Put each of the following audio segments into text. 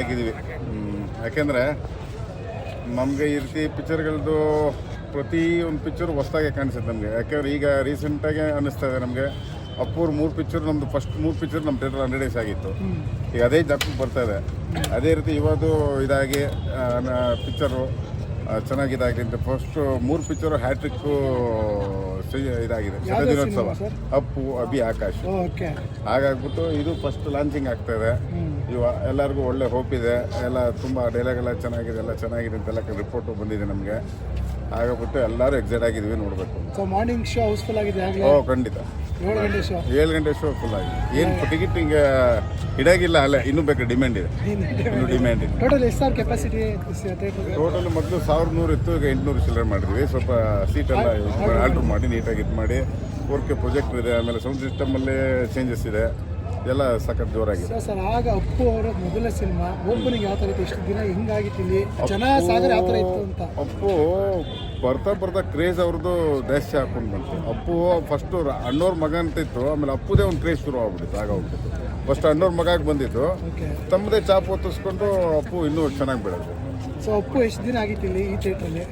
ಆಗಿದ್ದೀವಿ. ಯಾಕೆಂದರೆ ನಮಗೆ ಈ ರೀತಿ ಪಿಕ್ಚರ್ಗಳದ್ದು ಪ್ರತಿ ಒಂದು ಪಿಕ್ಚರ್ ಹೊಸ್ದಾಗೆ ಕಾಣಿಸುತ್ತೆ ನಮಗೆ. ಯಾಕೆಂದ್ರೆ ಈಗ ರೀಸೆಂಟಾಗೆ ಅನ್ನಿಸ್ತಾ ಇದೆ ನಮಗೆ. ಅಪ್ಪೂರ್ ಮೂರು ಪಿಕ್ಚರ್ ನಮ್ಮದು ಫಸ್ಟ್ ಮೂರು ಪಿಕ್ಚರ್ ನಮ್ಮ ಥಿಯೇಟರ್ ಹಂಡ್ರೆಡ್ ಡೇಸ್ ಆಗಿತ್ತು. ಈಗ ಅದೇ ಜಾಪಕ್ಕೆ ಬರ್ತಾ ಇದೆ. ಅದೇ ರೀತಿ ಇವತ್ತು ಇದಾಗಿ ಪಿಕ್ಚರು ಚೆನ್ನಾಗಿದಾಗಿದೆ ಅಂತ ಫಸ್ಟು ಮೂರು ಪಿಕ್ಚರು ಹ್ಯಾಟ್ರಿಕ್ಕು ಇದಾಗಿದೆ. ಶತದಿನೋತ್ಸವ? ಅಪ್ಪು ಅಭಿ ಆಕಾಶ್. ಹಾಗಾಗ್ಬಿಟ್ಟು ಇದು ಫಸ್ಟ್ ಲಾಂಚಿಂಗ್ ಆಗ್ತಾ ಇದೆ. ಇವ ಎಲ್ಲರಿಗೂ ಒಳ್ಳೆ ಹೋಪ್ ಇದೆ. ಎಲ್ಲ ತುಂಬ ಡೈಲಾಗ್ ಎಲ್ಲ ಚೆನ್ನಾಗಿದೆ ಎಲ್ಲ ಚೆನ್ನಾಗಿದೆ ಅಂತೆಲ್ಲ ರಿಪೋರ್ಟು ಬಂದಿದೆ ನಮಗೆ. ಹಾಗಾಗ್ಬಿಟ್ಟು ಎಲ್ಲರೂ ಎಕ್ಸೈಟ್ ಆಗಿದ್ದೀವಿ ನೋಡಬೇಕು. ಸೊ ಮಾರ್ನಿಂಗ್ ಶೋ ಹೌಸ್ಫುಲ್ ಆಗಿದೆ ಆಗಲೇ? ಓ ಖಂಡಿತ. ಏಳು ಗಂಟೆ ಶೋ ಏಳು ಗಂಟೆ ಶೋ ಫುಲ್ ಆಗಿದೆ. ಏನು ಟಿಕೆಟ್ ಹಿಂಗೆ ಇಡಾಗಿಲ್ಲ ಅಲ್ಲ ಇನ್ನೂ ಬೇಕು ಡಿಮ್ಯಾಂಡ್ ಇದೆ. ಇನ್ನೂ ಡಿಮ್ಯಾಂಡ್ ಇದೆ. ಟೋಟಲ್ ಎಷ್ಟು ಸಾವಿರ ಕೆಪಾಸಿಟಿ ಟೋಟಲ್ ಮೊದಲು ಸಾವಿರದ ನೂರು ಇತ್ತು ಈಗ ಎಂಟುನೂರು ಚಿಲ್ಲರೆ ಮಾಡಿದ್ವಿ. ಸ್ವಲ್ಪ ಸೀಟೆಲ್ಲ ಆಲ್ಟರ್ ಮಾಡಿ ನೀಟಾಗಿ ಇದು ಮಾಡಿ ಫೋರ್ ಕೆ ಪ್ರೊಜೆಕ್ಟ್ ಇದೆ. ಆಮೇಲೆ ಸೌಂಡ್ ಸಿಸ್ಟಮಲ್ಲೇ ಚೇಂಜಸ್ ಇದೆ. ಎಲ್ಲ ಸಖತ್ ಜೋರಾಗಿದೆ. ಸರ್ ಆಗ ಅಪ್ಪು ಅವರ ಮೊದಲ ಸಿನಿಮಾ ಓಪನಿಂಗ್ ಯಾವ ಥರ ಇತ್ತು ಎಷ್ಟು ದಿನ ಹಿಂಗಾಗಿತ್ತು ಇಲ್ಲಿ. ಜನ ಸಾಗರ ಯಾವ ಥರ ಇತ್ತು ಅಂತ. ಅಪ್ಪು ಬರ್ತಾ ಬರ್ತಾ ಕ್ರೇಜ್ ಅವ್ರದ್ದು ಜಾಸ್ತಿ ಹಾಕೊಂಡು ಬಂತು. ಅಪ್ಪು ಫಸ್ಟು ಅಣ್ಣವ್ರ ಮಗ ಅಂತ ಇತ್ತು ಆಮೇಲೆ ಅಪ್ಪುದೇ ಒಂದು ಕ್ರೇಜ್ ಶುರು ಆಗ್ಬಿಟ್ಟಿತ್ತು ಆಗ ಹೋಗ್ಬಿಟ್ಟು ಫಸ್ಟ್ ಅಣ್ಣವ್ರ ಮಗಾಗಿ ಬಂದಿತ್ತು. ತಮ್ಮದೇ ಚಾಪು ಹೊತ್ತಿಸ್ಕೊಂಡು ಅಪ್ಪು ಇನ್ನೂ ಚೆನ್ನಾಗಿ ಬೆಳೆದು ಸೊ ಅಪ್ಪು ಎಷ್ಟು ದಿನ ಆಗಿತ್ತು ಇಲ್ಲಿ ಈ ಥಿಯೇಟ್ರಲ್ಲಿ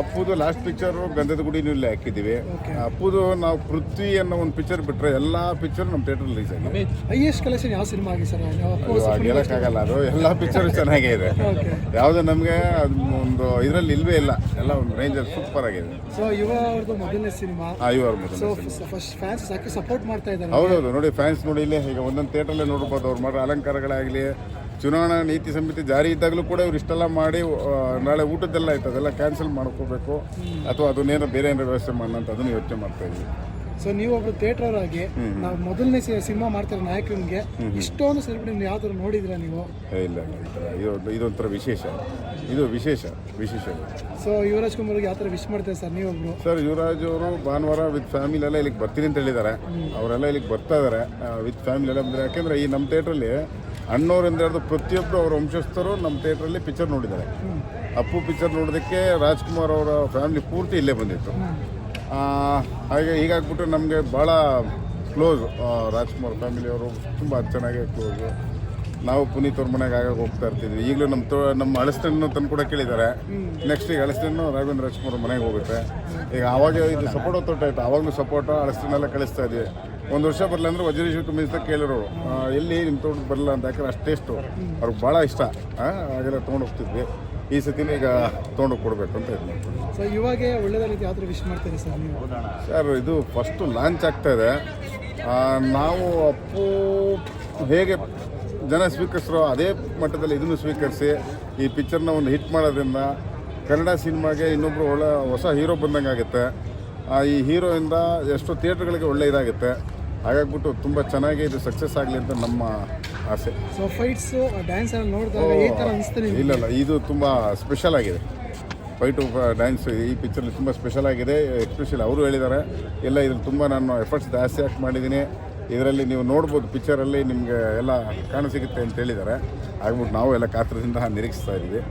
ಅಪ್ಪುದು ಲಾಸ್ಟ್ ಪಿಕ್ಚರು ಗಂಧದ ಗುಡಿ ಇಲ್ಲೇ ಹಾಕಿದ್ದೀವಿ. ಅಪ್ಪುದು ನಾವು ಪೃಥ್ವಿ ಅನ್ನೋ ಒಂದು ಪಿಕ್ಚರ್ ಬಿಟ್ಟರೆ ಎಲ್ಲ ಪಿಕ್ಚರ್ ನಮ್ಮ ಥಿಯೇಟರ್ ರಿಲೀಸ್ ಆಗಿದೆ. ಹೈಯೆಸ್ಟ್ ಕಲೆಕ್ಷನ್ ಯಾವ ಸಿನಿಮಾ ಆಗಿ ಸರ್? ಹೇಳೋಕ್ಕಾಗಲ್ಲ ಅದು. ಎಲ್ಲ ಪಿಕ್ಚರ್ ಚೆನ್ನಾಗೇ ಇದೆ. ಯಾವುದು ನಮಗೆ ಒಂದು ಇದರಲ್ಲಿ ಇಲ್ವೇ ಇಲ್ಲ. ಎಲ್ಲ ಒಂದು ರೇಂಜಲ್ಲಿ ಸೂಪರ್ ಆಗಿದೆ. ಸೊ ಮೊದಲನೇ ಸಿನಿಮಾ ಇವರು ಸಪೋರ್ಟ್ ಮಾಡ್ತಾ ಇದ್ದಾರೆ. ಹೌದೌದು. ನೋಡಿ ಫ್ಯಾನ್ಸ್ ನೋಡಿ ಇಲ್ಲಿ ಈಗ ಒಂದೊಂದು ಥಿಯೇಟರ್ ನೋಡ್ಬೋದು. ಅವ್ರು ಮಾಡೋ ಅಲಂಕಾರಗಳಾಗಲಿ ಚುನಾವಣಾ ನೀತಿ ಸಂಹಿತೆ ಜಾರಿ ಇದ್ದಾಗಲೂ ಕೂಡ ಇವ್ರು ಇಷ್ಟೆಲ್ಲ ಮಾಡಿ ನಾಳೆ ಊಟದ್ದೆಲ್ಲ ಆಯ್ತು ಅದೆಲ್ಲ ಕ್ಯಾನ್ಸಲ್ ಮಾಡ್ಕೋಬೇಕು. ಅಥವಾ ಅದನ್ನೇನೋ ಬೇರೆ ಏನಾರು ವ್ಯವಸ್ಥೆ ಮಾಡೋಣ ಅಂತ ಅದನ್ನು ಯೋಚನೆ ಮಾಡ್ತಾ ಇದ್ವಿ. ಸೊ ಒಬ್ರು ಥಿಯೇಟರ್ ಆಗಿ ನಾವು ಮೊದಲನೇ ಸಿನಿಮಾ ಮಾಡ್ತಾರೆ ನಾಯಕನಿಗೆ ಇಷ್ಟೊಂದು ಸೆಲೆಬ್ರಿಟಿ ಯಾವ ಥರ ನೋಡಿದ್ರ ನೀವು? ಇಲ್ಲ ಇದೊಂದು ಇದೊಂಥರ ವಿಶೇಷ. ಇದು ವಿಶೇಷ ವಿಶೇಷ. ಇದು. ಸೊ ಯುವರಾಜ್ ಕುಮಾರ್ ಯಾವ ಥರ ವಿಶ್ ಮಾಡ್ತಾರೆ ಸರ್ ನೀವೊಬ್ರು? ಸರ್ ಯುವರಾಜ್ ಅವರು ಭಾನುವಾರ ವಿತ್ ಫ್ಯಾಮಿಲಿ ಎಲ್ಲ ಇಲ್ಲಿಗೆ ಬರ್ತೀನಿ ಅಂತ ಹೇಳಿದ್ದಾರೆ. ಅವರೆಲ್ಲ ಇಲ್ಲಿಗೆ ಬರ್ತಾ ಇದ್ದಾರೆ. ವಿತ್ ಫ್ಯಾಮಿಲಿ ಎಲ್ಲ ಬಂದರೆ ಯಾಕೆಂದ್ರೆ ಈ ನಮ್ಮ ಥಿಯೇಟ್ರಲ್ಲಿ ಅಣ್ಣವ್ರಿಂದ ಹಿಡಿದು ಪ್ರತಿಯೊಬ್ಬರು ಅವರ ವಂಶಸ್ಥರು ನಮ್ಮ ಥಿಯೇಟ್ರಲ್ಲಿ ಪಿಕ್ಚರ್ ನೋಡಿದ್ದಾರೆ. ಅಪ್ಪು ಪಿಕ್ಚರ್ ನೋಡೋದಕ್ಕೆ ರಾಜ್ಕುಮಾರ್ ಅವರ ಫ್ಯಾಮಿಲಿ ಪೂರ್ತಿ ಇಲ್ಲೇ ಬಂದಿತ್ತು. ಹಾಗೆ ಹೀಗಾಗ್ಬಿಟ್ಟು ನಮಗೆ ಭಾಳ ಕ್ಲೋಸ್ ರಾಜ್ಕುಮಾರ್ ಫ್ಯಾಮಿಲಿಯವರು ತುಂಬ ಚೆನ್ನಾಗಿ ಕ್ಲೋಸು. ನಾವು ಪುನೀತ್ ಅವ್ರ ಮನೆಗೆ ಆಗಾಗ ಹೋಗ್ತಾ ಇರ್ತಿದ್ವಿ. ಈಗಲೂ ನಮ್ಮ ತೋ ನಮ್ಮ ಅಳಸ್ಟನ್ನು ತಂದು ಕೂಡ ಕೇಳಿದ್ದಾರೆ. ನೆಕ್ಸ್ಟ್ ಈಗ ಅಳಸ್ಟನ್ನು ರಾಘವೇಂದ್ರ ರಾಜ್ಕುಮಾರ್ ಮನೆಗೆ ಹೋಗುತ್ತೆ. ಈಗ ಆವಾಗ ಇದು ಸಪೋರ್ಟ್ ತೊಟ್ಟಾಯ್ತು ಆವಾಗಲೂ ಸಪೋರ್ಟ್ ಅಳಸ್ಟನ್ನೆಲ್ಲ ಕಳಿಸ್ತಾ ಇದ್ವಿ. ಒಂದು ವರ್ಷ ಬರಲ್ಲ ಅಂದ್ರೆ ವಜ್ರೇಶ್ವರ ಕಮಿಸ್ತ ಕೇಳಿರೋರು. ಎಲ್ಲಿ ನಿಮ್ಮ ತೋಟಕ್ಕೆ ಬರಲ್ಲ ಅಂತ ಯಾಕಂದ್ರೆ ಅಷ್ಟೇಷ್ಟು ಅವ್ರಿಗೆ ಭಾಳ ಇಷ್ಟ. ಹಾಗೆಲ್ಲ ತೊಗೊಂಡು ಹೋಗ್ತಿದ್ವಿ. ಈ ಸತಿನೂ ಈಗ ತೊಗೊಂಡು ಕೊಡಬೇಕು ಅಂತ ಇದು ಮಾಡ್ತೀವಿ ಸೊ ಇವಾಗ ಒಳ್ಳೆದ ರೀತಿ ಯಾವ ಥರ ವಿಶ್ ಮಾಡ್ತಾರೆ ಸರ್ ನೀವು? ಸರ್ ಇದು ಫಸ್ಟು ಲಾಂಚ್ ಆಗ್ತಾ ಇದೆ. ನಾವು ಅಪ್ಪು ಹೇಗೆ ಜನ ಸ್ವೀಕರಿಸಿರೋ ಅದೇ ಮಟ್ಟದಲ್ಲಿ ಇದನ್ನು ಸ್ವೀಕರಿಸಿ ಈ ಪಿಕ್ಚರ್ನ ಒಂದು ಹಿಟ್ ಮಾಡೋದ್ರಿಂದ ಕನ್ನಡ ಸಿನಿಮಾಗೆ ಇನ್ನೊಬ್ಬರು ಒಳ್ಳೆ ಹೊಸ ಹೀರೋ ಬಂದಂಗೆ ಆಗುತ್ತೆ. ಆ, ಈ ಹೀರೋಯಿಂದ ಎಷ್ಟೋ ಥಿಯೇಟ್ರ್ಗಳಿಗೆ ಒಳ್ಳೆ ಇದಾಗುತ್ತೆ. ಹಾಗಾಗ್ಬಿಟ್ಟು ತುಂಬ ಚೆನ್ನಾಗಿ ಇದು ಸಕ್ಸಸ್ ಆಗಲಿ ಅಂತ ನಮ್ಮ ಆಸೆ. ಸೊ ಫೈಟ್ಸ್ ಡ್ಯಾನ್ಸ್ ನೋಡಿದಾಗ ಇಲ್ಲ ಇಲ್ಲ ಇದು ತುಂಬ ಸ್ಪೆಷಲ್ ಆಗಿದೆ. ಫೈಟು ಡ್ಯಾನ್ಸ್ ಈ ಪಿಕ್ಚರ್ಲಿ ತುಂಬ ಸ್ಪೆಷಲ್ ಆಗಿದೆ. ಎಕ್ಸ್ಪೆಷಲಿ ಅವರು ಹೇಳಿದ್ದಾರೆ ಎಲ್ಲ ಇದ್ರಲ್ಲಿ ತುಂಬ ನಾನು ಎಫರ್ಟ್ಸ್ ಜಾಸ್ತಿ ಹಾಕಿ ಮಾಡಿದ್ದೀನಿ. ಇದರಲ್ಲಿ ನೀವು ನೋಡ್ಬೋದು ಪಿಕ್ಚರಲ್ಲಿ ನಿಮಗೆ ಎಲ್ಲ ಕಾಣ ಸಿಗುತ್ತೆ ಅಂತ ಹೇಳಿದ್ದಾರೆ. ಆಗ್ಬಿಟ್ಟು ನಾವು ಎಲ್ಲ ಕಾತ್ರದಿಂದ ನಿರೀಕ್ಷಿಸ್ತಾ ಇದ್ದೀವಿ.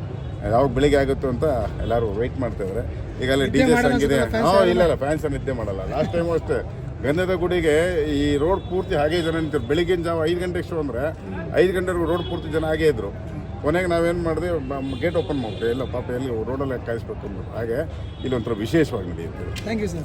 ಯಾವಾಗ ಬೆಳಿಗ್ಗೆ ಆಗುತ್ತೋ ಅಂತ ಎಲ್ಲರೂ ವೆಯ್ಟ್ ಮಾಡ್ತಾ ಇದ್ದಾರೆ. ಈಗ ಅಲ್ಲಿ ಡಿ ಜೆ ಸಾಂಗ್ ಇದೆ ಹಾಂ ಇಲ್ಲ ಇಲ್ಲ ಫ್ಯಾನ್ಸ್ ನಿದ್ದೆ ಮಾಡಲ್ಲ. ಲಾಸ್ಟ್ ಟೈಮ್ ಅಷ್ಟೇ. ಗಂಧದ ಗುಡಿಗೆ ಈ ರೋಡ್ ಪೂರ್ತಿ ಹಾಗೆ ಜನ ನಿಂತಿರು ಬೆಳಿಗ್ಗಿನ ಜಾವ ಐದು ಗಂಟೆಗೆ ಶೋ ಅಂದರೆ ಐದು ಗಂಟೆವರೆಗೂ ರೋಡ್ ಪೂರ್ತಿ ಜನ ಹಾಗೇ ಇದ್ದರು ಕೊನೆಗೆ ನಾವೇನು ಮಾಡಿದೆ ಗೇಟ್ ಓಪನ್ ಮಾಡ್ತೀವಿ ಎಲ್ಲ ಪಾಪ ಎಲ್ಲಿ ರೋಡಲ್ಲೇ ಕಾಯಿಸ್ಬೇಕು ಅಂದ್ಬಿಟ್ಟು. ಹಾಗೆ ಇಲ್ಲೊಂಥರ ವಿಶೇಷವಾಗಿ ನಡೆಯುತ್ತೆ. Thank you sir